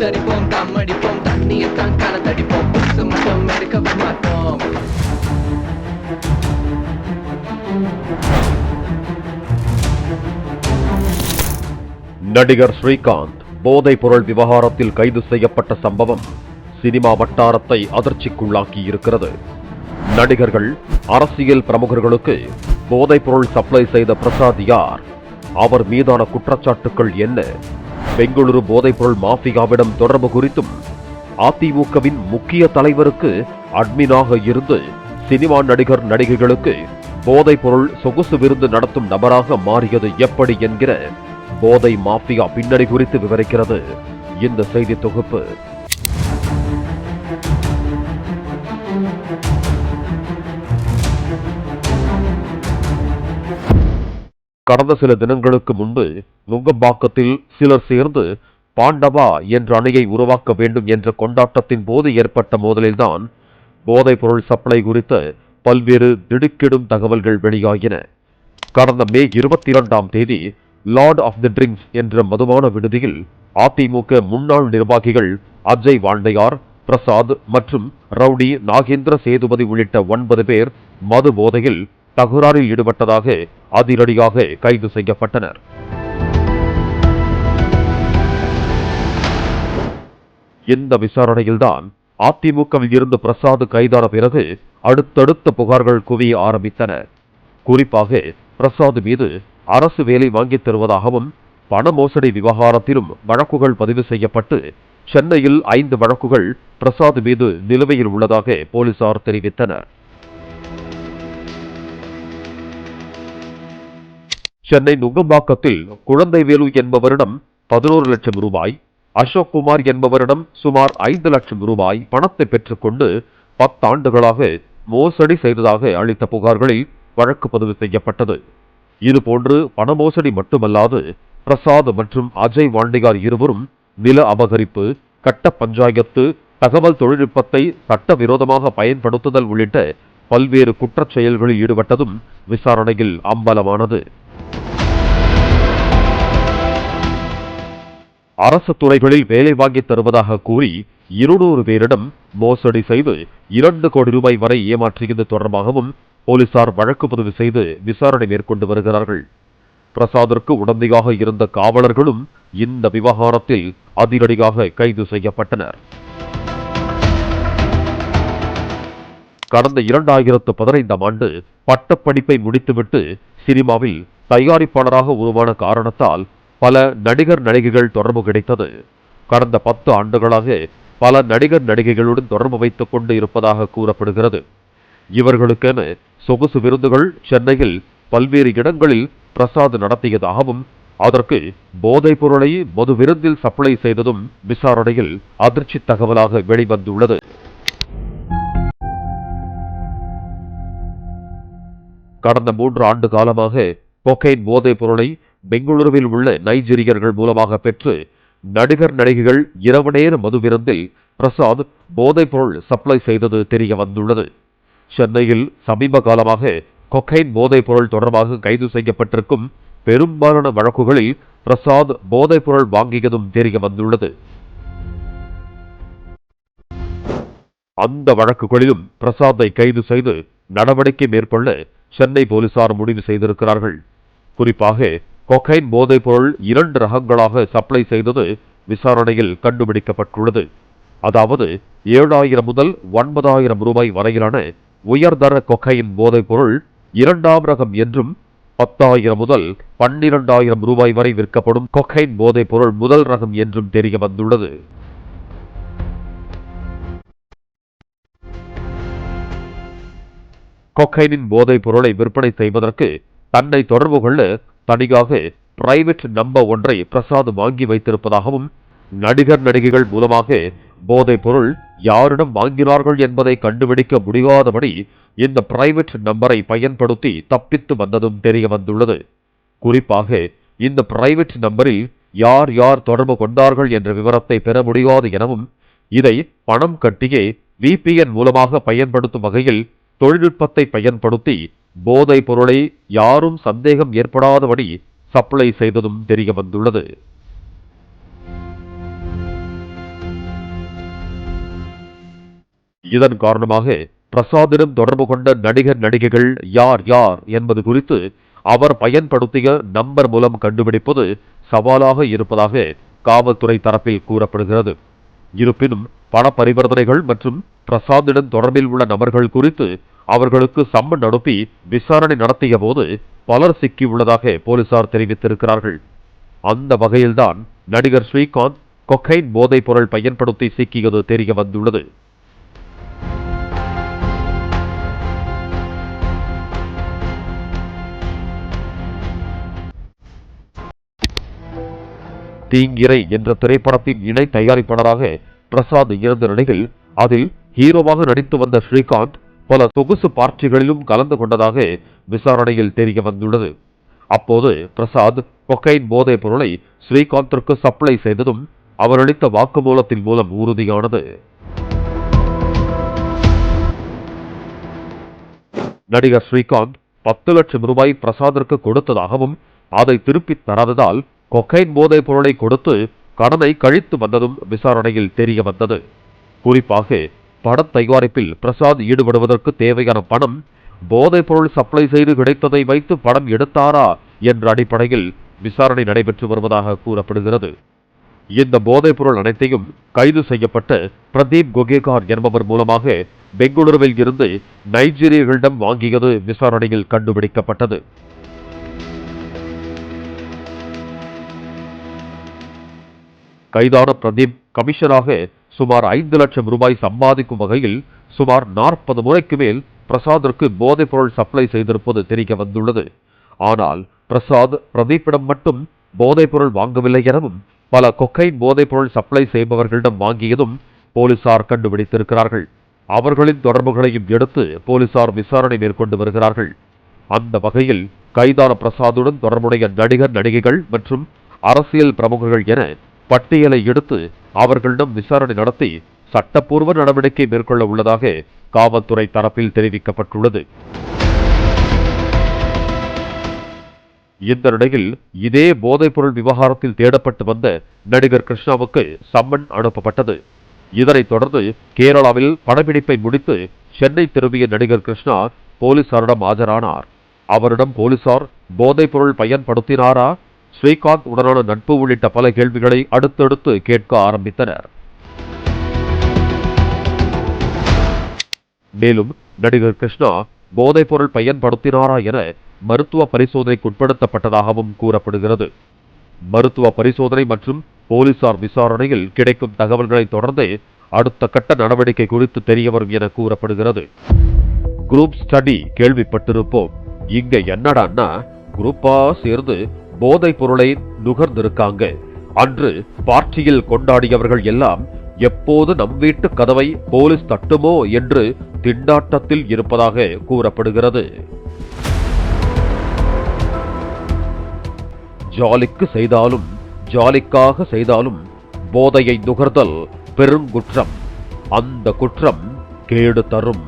தரிப்போம் தம் அடிப்போம் தண்ணியை தான் கலந்தடிப்போம் புதுசு மட்டும் எடுக்க மாட்டோம் நடிகர் ஸ்ரீகாந்த் போதைப் பொருள் விவகாரத்தில் கைது செய்யப்பட்ட சம்பவம் சினிமா வட்டாரத்தை அதிர்ச்சிக்குள்ளாக்கி இருக்கிறது நடிகர்கள் அரசியல் பிரமுகர்களுக்கு போதைப் பொருள் சப்ளை செய்த பிரசாத் யார்? அவர் மீதான குற்றச்சாட்டுகள் என்ன? பெங்களூரு போதைப்பொருள் மாஃபியாவிடம் தொடர்பு குறித்தும் அதிமுகவின் முக்கிய தலைவருக்கு அட்மினாக இருந்து சினிமா நடிகர் நடிகைகளுக்கு போதைப்பொருள் சொகுசு விருந்து நடத்தும் நபராக மாறியது எப்படி என்கிற போதை மாஃபியா பின்னணி குறித்து விவரிக்கிறது இந்த செய்தி தொகுப்பு. கடந்த சில தினங்களுக்கு முன்பு நுங்கம்பாக்கத்தில் சிலர் சேர்ந்து பாண்டவா என்ற அணையை உருவாக்க வேண்டும் என்ற கொண்டாட்டத்தின் போது ஏற்பட்ட மோதலில்தான் போதைப் பொருள் சப்ளை குறித்த பல்வேறு திடுக்கிடும் தகவல்கள் வெளியாகின. கடந்த மே இருபத்தி இரண்டாம் தேதி லார்ட் ஆஃப் தி ட்ரிங்க்ஸ் என்ற மதுமான விடுதியில் அதிமுக முன்னாள் நிர்வாகிகள் அஜய் வாண்டையார் பிரசாத் மற்றும் ரவுடி நாகேந்திர சேதுபதி உள்ளிட்ட ஒன்பது பேர் மது போதையில் தகராறில் ஈடுபட்டதாக அதிரடியாக கைது செய்யப்பட்டனர். இந்த விசாரணையில்தான் அதிமுகவில் இருந்து பிரசாத் கைதான பிறகு அடுத்தடுத்த புகார்கள் குவிய ஆரம்பித்தன. குறிப்பாக பிரசாத் மீது அரசு வேலை வாங்கித் தருவதாகவும் பண மோசடி விவகாரத்திலும் வழக்குகள் பதிவு செய்யப்பட்டு சென்னையில் ஐந்து வழக்குகள் பிரசாத் மீது நிலுவையில் உள்ளதாக போலீசார் தெரிவித்தனர். சென்னை நுங்கம்பாக்கத்தில் குழந்தைவேலு என்பவரிடம் பதினோரு லட்சம் ரூபாய் அசோக் குமார் என்பவரிடம் சுமார் ஐந்து லட்சம் ரூபாய் பணத்தை பெற்றுக்கொண்டு பத்தாண்டுகளாக மோசடி செய்ததாக அளித்த புகார்களில் வழக்கு பதிவு செய்யப்பட்டது. இதுபோன்று பண மோசடி மட்டுமல்லாது பிரசாத் மற்றும் அஜய் வாண்டிகார் இருவரும் நில அபகரிப்பு கட்ட பஞ்சாயத்து தகவல் தொழில்நுட்பத்தை சட்டவிரோதமாக பயன்படுத்துதல் உள்ளிட்ட பல்வேறு குற்றச் செயல்களில் ஈடுபட்டதும் விசாரணையில் அம்பலமானது. அரசு துறைகளில் வேலை வாங்கித் தருவதாக கூறி இருநூறு பேரிடம் மோசடி செய்து இரண்டு கோடி ரூபாய் வரை ஏமாற்றியது தொடர்பாகவும் போலீசார் வழக்கு பதிவு செய்து விசாரணை மேற்கொண்டு வருகிறார்கள். பிரசாதிற்கு உடந்தையாக இருந்த காவலர்களும் இந்த விவகாரத்தில் அதிரடியாக கைது செய்யப்பட்டனர். கடந்த இரண்டாயிரத்து பதினைந்தாம் ஆண்டு பட்டப்படிப்பை முடித்துவிட்டு சினிமாவில் தயாரிப்பாளராக உருவான காரணத்தால் பல நடிகர் நடிகைகள் தொடர்பு கிடைத்தது. கடந்த பத்து ஆண்டுகளாக பல நடிகர் நடிகைகளுடன் தொடர்பு வைத்துக் கொண்டு இருப்பதாக கூறப்படுகிறது. இவர்களுக்கென சொகுசு விருந்துகள் சென்னையில் பல்வேறு இடங்களில் பிரசாத் நடத்தியதாகவும் அதற்கு போதைப் பொருளை மது விருந்தில் சப்ளை செய்ததும் விசாரணையில் அதிர்ச்சி தகவலாக வெளிவந்துள்ளது. கடந்த மூன்று ஆண்டு காலமாக கொக்கைன் போதைப் பொருளை பெங்களூருவில் உள்ள நைஜீரியர்கள் மூலமாக பெற்று நடிகர் நடிகைகள் இரவு நேர மதுவிருந்தில் பிரசாத் போதைப் பொருள் சப்ளை செய்தது தெரிய வந்துள்ளது. சென்னையில் சமீப காலமாக கொக்கைன் போதைப் பொருள் தொடர்பாக கைது செய்யப்பட்டிருக்கும் பெரும்பாலான வழக்குகளில் பிரசாத் போதைப் பொருள் வாங்கியதும் தெரிய வந்துள்ளது. அந்த வழக்குகளிலும் பிரசாத்தை கைது செய்து நடவடிக்கை மேற்கொள்ள சென்னை போலீசார் முடிவு செய்திருக்கிறார்கள். குறிப்பாக கொக்கைன் போதைப் பொருள் இரண்டு ரகங்களாக சப்ளை செய்தது விசாரணையில் கண்டுபிடிக்கப்பட்டுள்ளது. அதாவது ஏழாயிரம் முதல் ஒன்பதாயிரம் ரூபாய் வரையிலான உயர்தர கொக்கையின் போதைப் பொருள் இரண்டாம் ரகம் என்றும் பத்தாயிரம் முதல் பன்னிரண்டாயிரம் ரூபாய் வரை விற்கப்படும் கொக்கைன் போதைப் பொருள் முதல் ரகம் என்றும் தெரிய வந்துள்ளது. கொக்கைனின் போதைப் பொருளை விற்பனை செய்வதற்கு தன்னை தொடர்பு கொள்ள தனியாக பிரைவேட் நம்பர் ஒன்றை பிரசாத் வாங்கி வைத்திருப்பதாகவும் நடிகர் நடிகைகள் மூலமாக போதைப் பொருள் யாரிடம் வாங்கினார்கள் என்பதை கண்டுபிடிக்க முடியாதபடி இந்த பிரைவேட் நம்பரை பயன்படுத்தி தப்பித்து வந்ததும் தெரிய வந்துள்ளது. குறிப்பாக இந்த பிரைவேட் நம்பரில் யார் யார் தொடர்பு கொண்டார்கள் என்ற விவரத்தை பெற முடியாது எனவும் இதை பணம் கட்டியே விபிஎன் மூலமாக பயன்படுத்தும் வகையில் தொழில்நுட்பத்தை பயன்படுத்தி போதைப் பொருளை யாரும் சந்தேகம் ஏற்படாதபடி சப்ளை செய்ததும் தெரிய வந்துள்ளது. இதன் காரணமாக பிரசாத்திடம் தொடர்பு கொண்ட நடிகர் நடிகைகள் யார் யார் என்பது குறித்து அவர் பயன்படுத்திய நம்பர் மூலம் கண்டுபிடிப்பது சவாலாக இருப்பதாக காவல்துறை தரப்பில் கூறப்படுகிறது. இருப்பினும் பண பரிவர்த்தனைகள் மற்றும் பிரசாத்திடம் தொடர்பில் உள்ள நபர்கள் குறித்து அவர்களுக்கு சம்மன் அனுப்பி விசாரணை நடத்திய போது பலர் சிக்கியுள்ளதாக போலீசார் தெரிவித்திருக்கிறார்கள். அந்த வகையில்தான் நடிகர் ஸ்ரீகாந்த் கொக்கைன் போதைப் பொருள் பயன்படுத்தி சிக்கியது தெரிய வந்துள்ளது. தீங்கிரை என்ற திரைப்படத்தின் இணை தயாரிப்பாளராக பிரசாத் இருந்த நிலையில் அதில் ஹீரோவாக நடித்து வந்த ஸ்ரீகாந்த் பல சொகுசு பார்ட்டிகளிலும் கலந்து கொண்டதாக விசாரணையில் தெரிய வந்துள்ளது. அப்போது பிரசாத் கொக்கைன் போதைப் பொருளை ஸ்ரீகாந்திற்கு சப்ளை செய்ததும் அவர் அளித்த வாக்குமூலத்தின் மூலம் உறுதியானது. நடிகர் ஸ்ரீகாந்த் பத்து லட்சம் ரூபாய் பிரசாதிற்கு கொடுத்ததாகவும் அதை திருப்பித் தராததால் கொக்கைன் போதைப் பொருளை கொடுத்து கடனை கழித்து வந்ததும் விசாரணையில் தெரிய வந்தது. குறிப்பாக படத் தயாரிப்பில் பிரசாத் ஈடுபடுவதற்கு தேவையான பணம் போதைப் பொருள் சப்ளை செய்து கிடைத்ததை வைத்து படம் எடுத்தாரா என்ற அடிப்படையில் விசாரணை நடைபெற்று வருவதாக கூறப்படுகிறது. இந்த போதைப் பொருள் அனைத்தையும் கைது செய்யப்பட்ட பிரதீப் கொகேகார் என்பவர் மூலமாக பெங்களூருவில் இருந்து நைஜீரியர்களிடம் வாங்கியது விசாரணையில் கண்டுபிடிக்கப்பட்டது. கைதான பிரதீப் கமிஷனாக சுமார் ஐந்து லட்சம் ரூபாய் சம்பாதிக்கும் வகையில் சுமார் நாற்பது முறைக்கு மேல் பிரசாத்திற்கு போதைப் பொருள் சப்ளை செய்திருப்பது தெரிய வந்துள்ளது. ஆனால் பிரசாத் பிரதீப்பிடம் மட்டும் போதைப் பொருள் வாங்கவில்லை எனவும் பல கொக்கைன் போதைப் பொருள் சப்ளை செய்பவர்களிடம் வாங்கியதும் போலீசார் கண்டுபிடித்திருக்கிறார்கள். அவர்களின் தொடர்புகளையும் எடுத்து போலீசார் விசாரணை மேற்கொண்டு வருகிறார்கள். அந்த வகையில் கைதான பிரசாத்துடன் தொடர்புடைய நடிகர் நடிகைகள் மற்றும் அரசியல் பிரமுகர்கள் என பட்டியலை எடுத்து அவர்களிடம் விசாரணை நடத்தி சட்டப்பூர்வ நடவடிக்கை மேற்கொள்ள உள்ளதாக காவல்துறை தரப்பில் தெரிவிக்கப்பட்டுள்ளது. இந்த நிலையில் இதே போதைப்பொருள் விவகாரத்தில் தேடப்பட்டு வந்த நடிகர் கிருஷ்ணாவுக்கு சம்மன் அனுப்பப்பட்டது. இதனைத் தொடர்ந்து கேரளாவில் படப்பிடிப்பை முடித்து சென்னை திரும்பிய நடிகர் கிருஷ்ணா போலீசாரிடம் ஆஜரானார். அவரிடம் போலீசார் போதைப்பொருள் பயன்படுத்தினாரா? ஸ்ரீகாந்த் உடனான நட்பு உள்ளிட்ட பல கேள்விகளை அடுத்தடுத்து கேட்க ஆரம்பித்தனர். மேலும் நடிகர் கிருஷ்ணா போதைப்பொருள் பயன்படுத்தினாரா என மருத்துவ பரிசோதனைக்கு உட்படுத்தப்பட்டதாகவும் கூறப்படுகிறது. மருத்துவ பரிசோதனை மற்றும் போலீசார் விசாரணையில் கிடைக்கும் தகவல்களை தொடர்ந்து அடுத்த கட்ட நடவடிக்கை குறித்து தெரியவரும் என கூறப்படுகிறது. குரூப் ஸ்டடி கேள்விப்பட்டிருப்போம். இங்க என்னடான்னா குரூப்பா சேர்ந்து போதைப் பொருளை நுகர்ந்திருக்காங்க. அன்று பார்ட்டியில் கொண்டாடியவர்கள் எல்லாம் எப்போது நம் வீட்டு கதவை போலீஸ் தட்டுமோ என்று திண்டாட்டத்தில் இருப்பதாக கூறப்படுகிறது. ஜாலிக்கு செய்தாலும் ஜாலிக்காக செய்தாலும் போதையை நுகர்தல் பெருங்குற்றம். அந்த குற்றம் கேடு தரும்.